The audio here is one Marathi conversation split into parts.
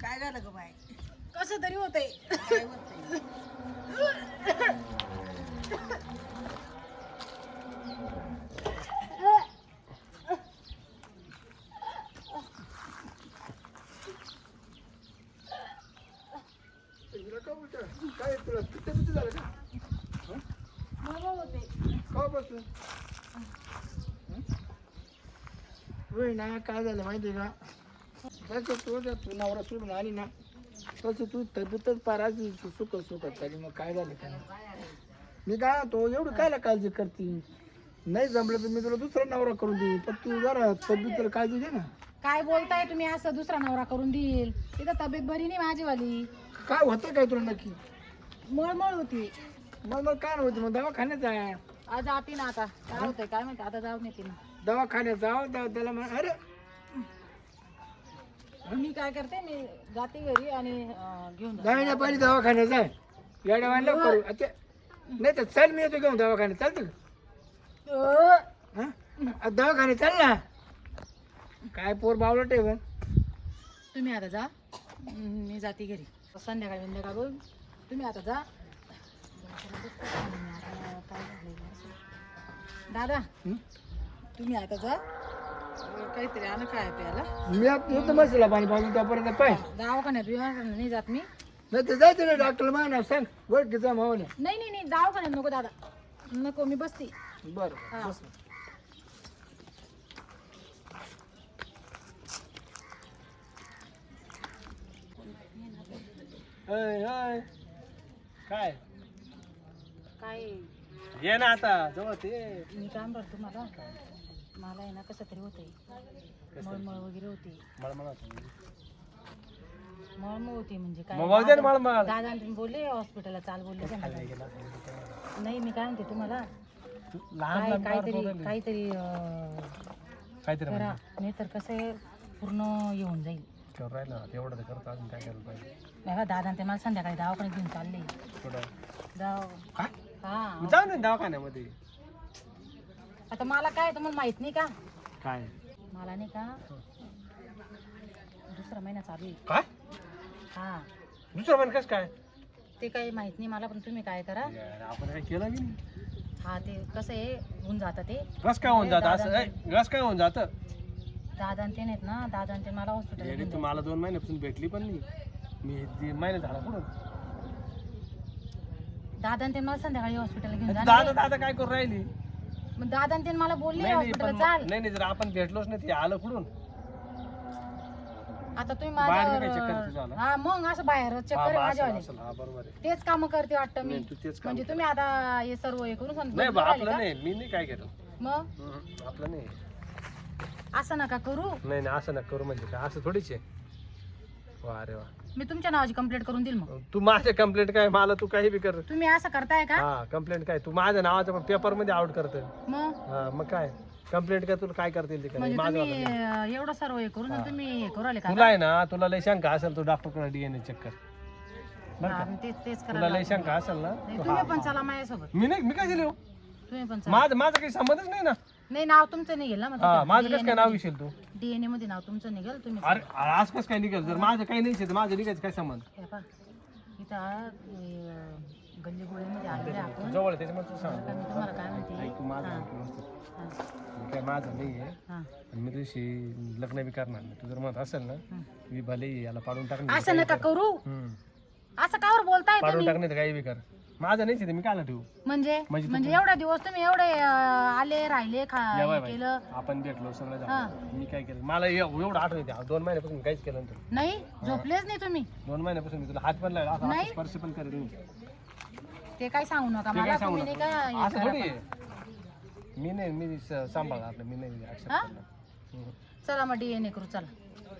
काय झालं ग बाय कसं तरी होतंय. काय होतंय? तुला का बोलतो? काय तुला? झालं का? होते. का बसून होय ना काय झालं माहिती का? तसं तू जर तू नवरा सोडून आली ना तसं तू तब्येतच पाराची सुख सुखत झाली मग काय झालं काय मी काय तो एवढं कायला काळजी करते? नाही जमलं तर मी तुला दुसरा नवरा करून देईन पण तू जरा तब्येतीला काळजी घे ना. काय बोलताय तुम्ही? असं दुसरा नवरा करून देईल. तिथं तब्येत बरी नाही माझीवाली. काय होतं काय तुला नक्की? मळमळ होती. मग मग काय होती? मग दवाखान्यात आहे आज जाते ना आता. काय होतंय? काय माहिती? आता जाऊन येते ना दवाखान्यात जाऊ त्या- त्याला म्हण अरे मी काय करते मी जाते घरी आणि अं, घेऊन जाते. दवाखान्या पाणी दवाखान्यात जाय येड्या वाढल्या करू. आता नाही तर चल मी येतो घेऊन दवाखान्यात. चालतं का? अं, हा? आ, दवाखान्यात चाल ना. काय पोर बावलं टेबल तुम्ही आता जा. मी जाते घरी. संध्याकाळी संध्याकाळ बोल. तुम्ही आता जा. दादा तुम्ही आता जा. काहीतरी आणा काय प्यायला. मी आता येतो मसाला पाणी पाजून त्यापर्यंत पाय. दवाखान्यात बिवाखान्यात नाही जात मी. नाही तर जायचं ना डॉक्टर माना सांग. मावल्या नाही नाही नाही दवाखान्यात नको दादा. नको मी बसते. बरं. बस. अय, अय. काय? काय? ये ना आता जवळ ते. मी काय म्हणतो तुम्हाला मला आहे ना कसं तरी होतंय. मळमळ वगैरे होती. मळमळ होतं. मळमळ होती म्हणजे काय? मग वाहू दे ना मळमळ. दादा तुम्ही बोलले हॉस्पिटलला चाल बोलले का नाही? मी काय म्हणते तुम्हाला? तू लहान काय लहान काहीतरी काहीतरी अं, काहीतरी करा. म्हणजे. नाही तर कसं आहे, पूर्ण येऊन जाईल. ठेवून राहिलं ना, तेवढं तर करतो अजून काय करायला पाहिजे? बघा दादा ते मला संध्याकाळी दवाखान्यात घेऊन चालले. थोडं जाऊ काय? हा. जाऊ ना दवाखान्यामध्ये. आता मला काय तुम्हाला माहीत नाही का? काय? मला नाही का? दुसरा महिना चालू आहे. काय? हा. दुसरं पण कसं काय? ते काही माहीत नाही मला पण तुम्ही काय करा. यार, आपण काय केलं की नाही? हा ते कसं आहे होऊन जातं ते. घस काय होऊन जातं? असं घस काय होऊन जातं? दादा आणि ते नाहीत ना दादा आणि ते मला हॉस्पिटल येडी तू मला दोन महिन्यापासून भेटली पण नाही. मी दीड महिने झाला कुठं दादा आणि ते मला संध्याकाळी हॉस्पिटलला घेऊन दादा दादा काय करू राहिली? मग दादा आणि ते मला बोलले नाही नाही चाल. नाही नाही जर आपण भेटलोच नाही ते आलं कुठून? आता तुम्ही बाहेर माझ्यावर आलं? हा मग असं बाहेर चक्कर बा, असेल, माझ्यावाले असेल. हा, बरोबर आहे. तेच काम करते वाटतं मी. नाही, तू तेच काम म्हणजे. तुम्ही आता हे सर्व हे करून सांगता नाही बा, राहिले आपलं का? नाही मी नाही काय केलं. मग? हम्म, आपलं नाही. असं नका करू. नाही नाही असं नका करू म्हणजे काय? असं थोडीच आहे. वा रे वा. मी तुमच्या नावाची कंप्लेंट करून देईल मग. तू माझ्या कंप्लेंट काय मला तू काही बी कर. तुम्ही असं करताय का? हा कंप्लेंट काय? तू माझ्या नावाचं पेपरमध्ये आउट करत मग? हा मग काय? कंप्लेंट काय तुला काय करता येईल ते म्हणजे माझं तुम्ही अं, एवढं सर्व हे करून आणि तुम्ही हे करू आले का तुला आहे ना तुला लय शंका असेल तू डॉक्टरकडे डीएनए चेक कर. बरं हा, का? तेच तेच तुला करा लय शंका असेल ना तुम्ही हा- पण चला माझ्यासोबत. मी नाही मी काय तुम्ही पण चला. माझं माझं काही संबंधच नाही ना. नाही नाव तुमचं निघेल ना हा माझं कसं काय नाव विषय तू? डीएनए मध्ये नाव तुमचं निघेल तुम्ही अरे आज कसं काय निघेल? जर माझं काही नाही तर माझं निघायचं काय संबंध? हे पहा, इथं अं, गल्ली गोळ्यामध्ये आलेले आपण. जवळ आहे, त्याच्यामुळे तू सांग. आता मी तुम्हाला काय म्हणते? ऐक तू माझं ऐक व्यवस्थित. हा, मी काय माझं नाही आहे. हा. आणि मी तुझी लग्न बी करणार नाही. तू जर म्हणत असेल ना हं. मी भले याला पाडून टाकणार असं नका करू. असं कावर बोलताय पाडून तुम्ही? टाकणार काही बी कर. माझं नाही मी काय ठेवू? म्हणजे? म्हणजे म्हणजे एवढा दिवस तुम्ही एवढे अं, आले राहिले खा या बाय हे बाय. केलं. आपण भेटलो सगळं. झालं. मी काय केलं? मला एव- एवढं आठवण येते. दोन महिन्यापासून काहीच केलं नव्हतं. नाही? झोपलेच नाही तुम्ही? दोन महिन्यापासून मी तुला हात पण लागला असं- नाही. स्पर्श पण करेल मी ते काय सांगू नका. मला काय सांगू तुम्ही नाही का हे असं थोडी. आहे. मी नाही मी स- सांभाळ आपलं मी नाही accept हा? करणार. हम्म. चला मग डीएनए करू चला.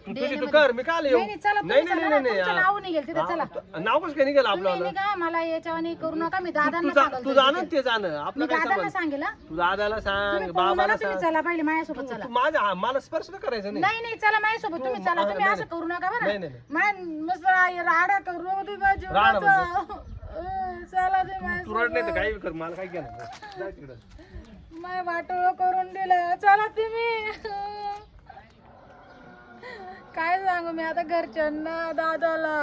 तू तुझी तू कर मी काय येऊ? नाही नाही चला नाही तुम्ही नाही चला नाही तुमचं नाही नाव निघेल तिथे चला. हा. नाव कसं काय निघेल तुम्ही आपलं नाही का मला याच्यावानी करू नका मी दादांना तू जा- सांगेल तू तुझं जाणं. ते जाणं मी आपलं काय दादांना संबंध? सांगेल हा. तू दादाला तुम्ही सांग पळून बाबाला आला, तुम्ही सांग. चला पहिले माझ्यासोबत तू- चला. तू माझ्या हा, मला स्पर्श करायचं नाही. नाही नाही चला माझ्यासोबत तुम्ही चला. तुम्ही नाही, असं करू नका बरं. नाही, नाही, नाही. मान मस्त रा- राडा करू माझ्या राडा जीवनाचा. अं, चला ते तू रड नाही तर माझ्यासोबत. काही बी कर मला काय केलं जा तिकडं. माय वाटोळ करून दिलं. चला तुम्ही. काय सांगू मी आता घरच्यांना दादाला.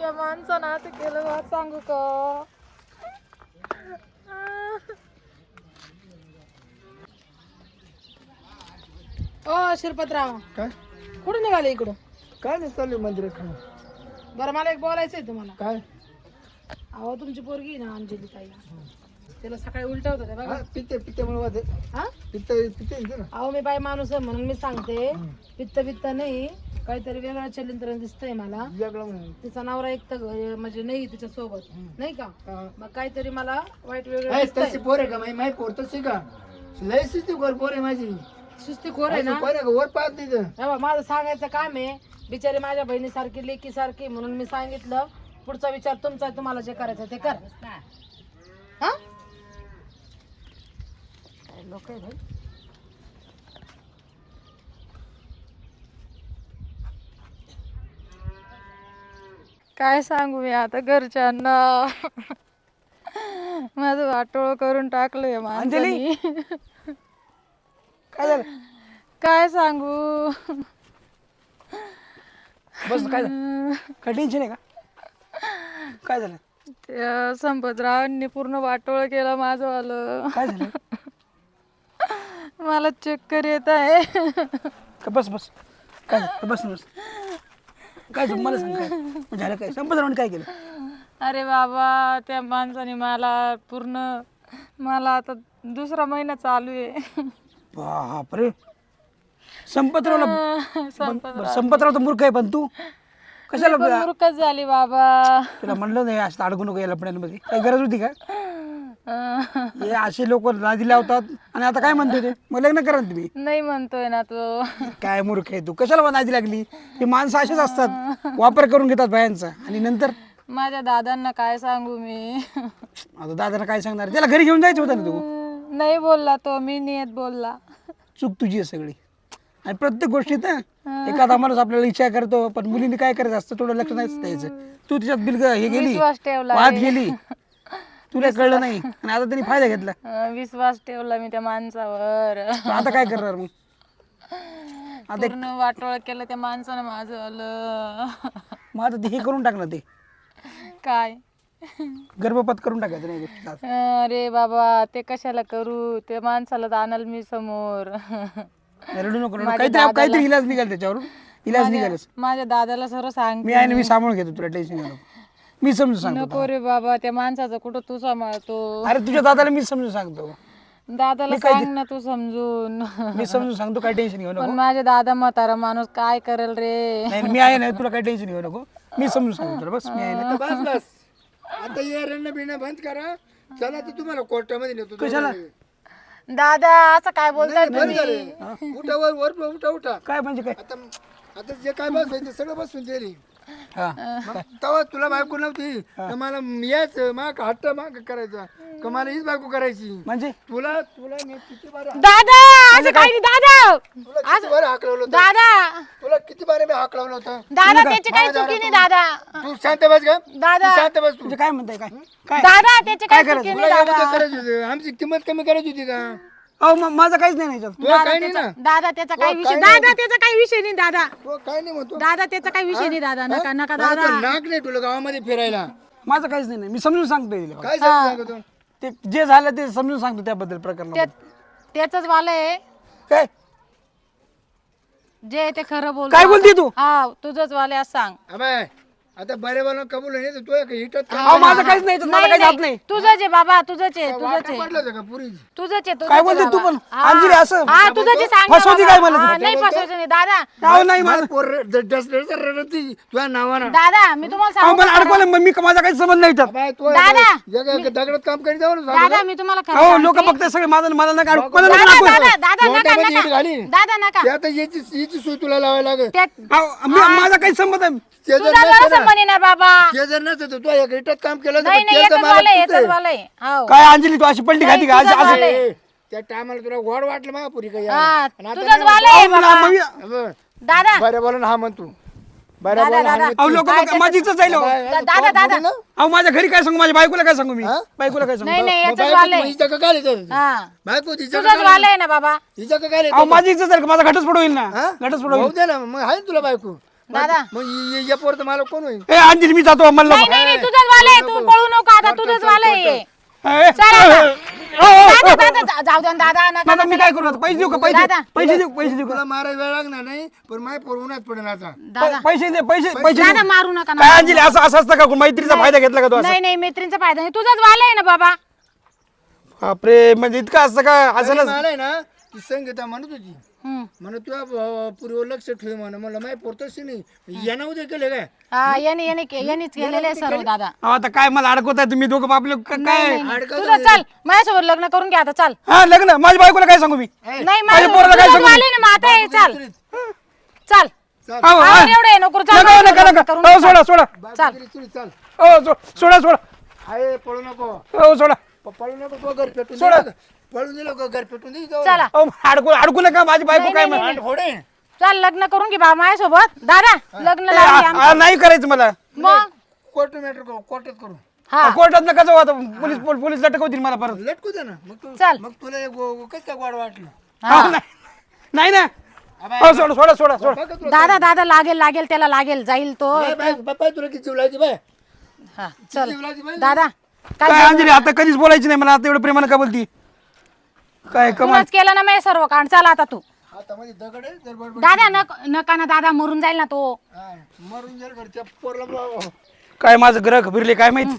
या माणसानं असं केलं बा, सांगू का? ओ शिरपतराव. काय? कुठून निघाले इकडून? काय नाही चालू मंदिरात बरं मला एक बोलायचंय तुम्हाला. काय? अहो तुमची पोरगी आहे ना अंजली ताई. त्याला सकाळी उलट होत बघा. पित्ते पित्ते वाजत हा? पित्त पित्ते येते ना. अहो मी बाई माणूस आहे म्हणून मी सांगते. पित्त बित्त नाही. काहीतरी वेगळं चलिंत्र दिसतंय मला. वेगळं म्हणून. तिचा नवरा एक तर म्हणजे नाही तिच्या सोबत. नाही का? हा. मग काहीतरी मला वाईट वेगळं दिसतंय. तशी पोर आहे का माही माही पोर तशी का? लय शिस्ती गोर पोर आहे माझी. सुस्ती खोर आहे ना? पोर आहे का? वर पाहत नाही तर. हे बघ, माझं सांगायचं काम आहे. बिचारी माझ्या बहिणीसारखी लेकी सारखी म्हणून मी सांगितलं. पुढचा विचार तुमचा आहे, तुम्हाला जे करायचं ते कर. हा? लोक आहे भाई काय सांगू मी आता घरच्यांना? माझं वाटोळ करून टाकलंय माणसाने. काय झालं? काय सांगू? बस काय झालं? काय टेन्शन आहे का? काय झालं? त्या संपतरावांनी पूर्ण वाटोळ केलं माझं आलं काय झालं? मला चक्कर येत आहे. का बस बस. काय झालं? बस बस. काय झालं? मला सांग काय? झालं काय? संपत काय केलं? अरे बाबा त्या माणसाने मला पूर्ण मला आता दुसरा महिना चालू आहे. बापरे संपतरावला संपत संपतराव तर मूर्ख आहे पण तू? कशाला मूर्खच झाली बाबा. तुला म्हणलं नाही असं अडकू नको याला लपड्यांमध्ये काही गरज होती का? हे असे लोक नादी लावतात. आणि आता काय म्हणतो ते? मग लग्न करा ना तुम्ही. नाही म्हणतोय ना तो. काय मूर्ख आहे तू? कशाला नादी लागली? हे माणसं असेच असतात. वापर करून घेतात बायांचा. आणि नंतर? माझ्या दादांना काय सांगू मी? आता दादाला काय सांगणार? त्याला घरी घेऊन जायचं होतं ना तू. नाही बोलला तो. मी नियत बोलला. चूक तुझी आहे सगळी. आणि प्रत्येक गोष्टीत ना एखादा माणूस आपल्याला इच्छा करतो पण मुलींनी काय करायचं असतं थोडं लक्ष नाही द्यायचं. तू तिच्यात बिलग हे गेली. विश्वास ठेवला वाद गेली. तुला कळलं नाही. आणि आता त्यांनी फायदा घेतला. अं, विश्वास ठेवला मी त्या माणसावर. आता काय करणार मग? आता पूर्ण वाटोळ केलं त्या माणसानं माझं आलं मग आता ते हे करून टाक ना ते. काय? गर्भपात करून टाकायचं नाही अरे बाबा ते कशाला करू? त्या माणसाला जाणार मी समोर. रडू नको रडू काहीतरी काहीतरी इलाज निघाल त्याच्यावरून. इलाज निघालच. माझ्या दादाला सर्व सांग मी आहे ना मी सांभाळून घेतो तुला टेन्शन नको. मी समजून सांगतो नको रे बाबा त्या माणसाचं कुठं तू सांभाळतो? अरे तुझ्या दादाला मी समजून सांगतो. दादाला सांग ना तू समजून. मी समजून सांगतो काय टेन्शन घेऊ पण नको. माझ्या दादा म्हातारा माणूस काय करेल रे? नाही मी आहे ना तुला काय टेन्शन घेऊ नको. मी समजून सांगतो तुला बस मी आहे ना. बस बस. आता ये रण बिणं बंद करा. चला तर तुम्हाला कोर्टामध्ये नेतो. कशाला? दादा असं काय बोलताय तुम्ही? उठा वर वर उठा उठा. काय म्हणजे काय? आता आता जे काय बस ते सगळं बसून दिली तेव्हा तुला बायको नव्हती. तर मला याच माग हट्ट माग करायचा. का मला हीच बायको करायची. म्हणजे? तुला तुला मी किती बारे दादा असं काही नाही दादा. तुला किती बारे हाकलवलं होतं? दादा. तुला किती बारे मी हाकलवलं होतं? दादा त्याची काही चुकी नाही दादा. तू शांत बस का दादा. शांत बस तू. काय म्हणताय काय? काय दादा त्याची काही चुकी तुला नाही एवढं करायची होती. आमची किंमत कमी करायची होती का? अहो माझं काहीच नाही याच्यात. तुला काही नाही ना? दादा त्याचा काही विषय दादा त्याचा काही विषय नाही दादा. काय नाही म्हणतो. दादा त्याचा काही विषय नाही दादा. नका नका दादा. नाक नाही तुला गावामध्ये फिरायला. माझं काहीच नाही मी समजून सांगतो काय सांगतो ते? जे झालं ते समजून सांगतो त्याबद्दल प्रकरण त्याच वाला आहे. काय? जे ते खरं बोल. काय बोलते तू? हा तुझंच वाले असं सांग. अबे आता बरे बोला कबूल नाही तर तू हिटत माझं काहीच नाही मला काही जात नाही. तुझंच आहे बाबा तुझंच आहे तुझंच आहे. पडलं होतं का पुरी तुझंच आहे काय बोलते तू. पण? असं? हा तुझंच आहे सांग ना फसवती बाबा. काय मला तू? हा, नाही नाही दादा. अहो नाही मला रडती तुझ्या नावानं. दादा मी तुम्हाला अहो सांगू मला अडकवलं मग मी माझा काही संबंध नाही. दादा दगडात काम करीत जाऊ दादा मी तुम्हाला खरं हो सांगते. लोक बघताय सगळे माझं मला नका दादा नका घाली. दादा नका याची सोय तुला लावायला लागेल. त्या- अहो, मी- माझा काही संबंध आहे तुझा जरा ना, संबंधी नाही बाबा ते जर नसतं तर तू या इटात काम केलं नाही एकच एकच. हो काय अंजली तू अशी पलटी खाती का. ए, त्या टायमाला तुला गोड वाटलं मा पुरी काही हा तुझंच बाबा ना, दादा बरं बोला ना हा म्हण तू बरं दादा, बोला, दादा. हाणीत अहो नाही. लोक माझीच जाईल. बाय, दादा दादा ना? अहो माझ्या घरी काय सांगू माझ्या बायकोला काय सांगू मी हा? बायकोला काय सांगू नाही नाही मग याच बायको वालय मग हिचं का काय लिहितं? हा बायको तिचं तुझंच का वालय ना बाबा हिचं का काय अहो लिहितं? माझी इज्जत जाईल का माझा घटस्फोट होईल ना हा? घटस्फोट भाऊ होईल दे ना मग आहे ना तुला बायको दादा. मग य- पोरत मला कोण होईल? ए अंजली मी जातो मला नाही नाही नाही, तुझंच वालय तू पळू नको आता तुझंच वालय हे. ए, चल आता. अहो, अहो, दादा दादा जा- जाऊ द्या ना, दादा नका दादा मी काय करू आता? पैसे देऊ का? पैसे दादा. पैसे देऊ पैसे देऊ का? तुला मारायला वेळ लागणार नाही पण माय पोर उन्हात पडेल आता. दादा. पैसे दे पैसे पैसे दादा देऊ. मारू नका ना काय अंजली असं असं असतं का? कोण मैत्रीचा फायदा घेतला का तू असं? नाही नाही मैत्रीणचा फायदा नाही. तुझंच वालय ना बाबा. बापरे म्हणजे इतकं असतं का? असं आणि ना मला आहे ना ती संगीता म्हणत होती. म्हणत तुझ्या पूर्व लक्ष ठेव म्हण. म्हणलं माय पोर तशी नाही. यानं उद्या केले काय? हा याने याने के- यांनीच केलेलं आहे सर्व दादा. अहो, आता काय मला अडकवताय तुम्ही दोघं आपलं क- काय? तुझं चल माझ्यासोबत लग्न करून घ्या आता चाल. हा लग्न? माझ्या बायकोला काय सांगू मी? नाही माझ्या पोराला काय सांगू? वाले ना मग आता हे चाल. चाल. अहो, हा. आवर एवढं आहे नको चाल नका नका लग्न नका. करून घे, सोडा सोडा. चाल. हो सो- सोडा सोडा. हाय पळू नको. हो सोडा. प- पळू नको तो घर पेटून सोडा. पळून दिलं का घर पेटून दे जाऊ. चला. अहो अडकू अडकू नका माझी बायको काय म्हण- हात फोडे चाल लग्न करून घे बाबा माझ्यासोबत. दादा लग्न ए, लावून आ- घ्या. आ, नाही करायचं मला. मग? कोर्ट मॅटर करू कोर्टात करू. हा. कोर्टात नका जाऊ आता पोलीस पोल- पोलीस लटकवतील मला परत. लटकू दे ना. मग तू चल. मग तुला एक गो- गो- कसं काय गोड वाटलं? अहो, नाही नाही ना. सोडा सोडा सोडा सोडा. बघा तुला दादा दादा लागेल लागेल त्याला लागेल जाईल तो. बाय बाय बाय तुला किती जीव लावायची बाय हा चल. जीव लावायची बाय दादा काय काय अंजली आता कधीच बोलायची नाही मला आता एवढं प्रेमानं का बोलती? काय कमाल. केलं ना मी सर्व कांड. चल आता तू. हातामध्ये दगड आहे तर बडबड दादा नक नका ना दादा मरून जाईल ना तो. हा, मरून जाईल घरच्या पोरला बोलावं. काय माझं ग्रह फिरले काय माहिती?